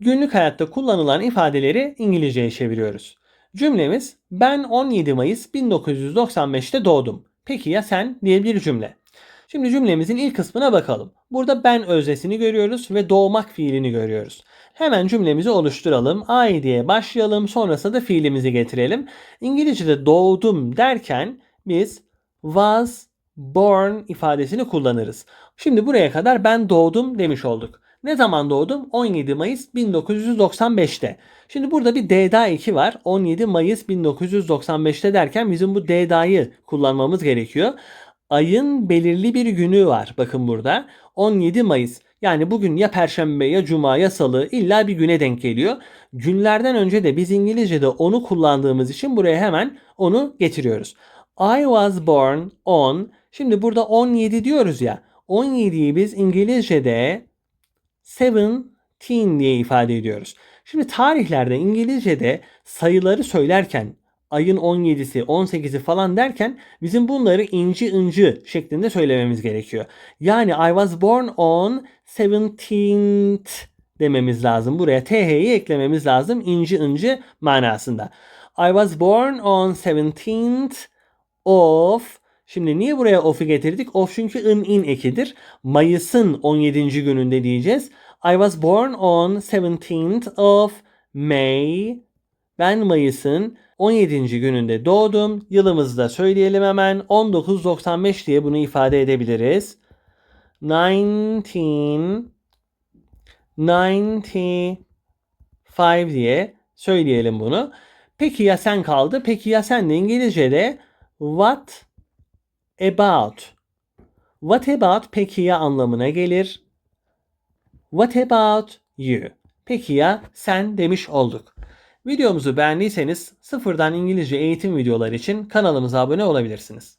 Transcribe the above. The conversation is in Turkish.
Günlük hayatta kullanılan ifadeleri İngilizceye çeviriyoruz. Cümlemiz ben 17 Mayıs 1995'te doğdum. Peki ya sen diye bir cümle. Şimdi cümlemizin ilk kısmına bakalım. Burada ben öznesini görüyoruz ve doğmak fiilini görüyoruz. Hemen cümlemizi oluşturalım. I diye başlayalım. Sonrasında da fiilimizi getirelim. İngilizce'de doğdum derken biz was born ifadesini kullanırız. Şimdi buraya kadar ben doğdum demiş olduk. Ne zaman doğdum? 17 Mayıs 1995'te. Şimdi burada bir D'da 2 var. 17 Mayıs 1995'te derken bizim bu D'da'yı kullanmamız gerekiyor. Ayın belirli bir günü var. Bakın burada. 17 Mayıs. Yani bugün ya perşembe ya cuma ya salı illa bir güne denk geliyor. Günlerden önce de biz İngilizce'de onu kullandığımız için buraya hemen onu getiriyoruz. I was born on. Şimdi burada 17 diyoruz ya. 17'yi biz İngilizce'de 17 diye ifade ediyoruz. Şimdi tarihlerde İngilizce'de sayıları söylerken ayın 17'si, 18'i falan derken bizim bunları inci ıncı şeklinde söylememiz gerekiyor. Yani I was born on 17th dememiz lazım. Buraya th'yi eklememiz lazım inci ıncı manasında. I was born on 17th of Şimdi niye buraya of'u getirdik? Of çünkü ın in ekidir. Mayıs'ın 17. gününde diyeceğiz. I was born on 17th of May. Ben Mayıs'ın 17. gününde doğdum. Yılımızı da söyleyelim hemen. 1995 diye bunu ifade edebiliriz. 1995 diye söyleyelim bunu. Peki ya sen kaldı? Peki ya sen de İngilizce'de what about What about peki ya anlamına gelir. What about you? Peki ya sen demiş olduk. Videomuzu beğendiyseniz sıfırdan İngilizce eğitim videoları için kanalımıza abone olabilirsiniz.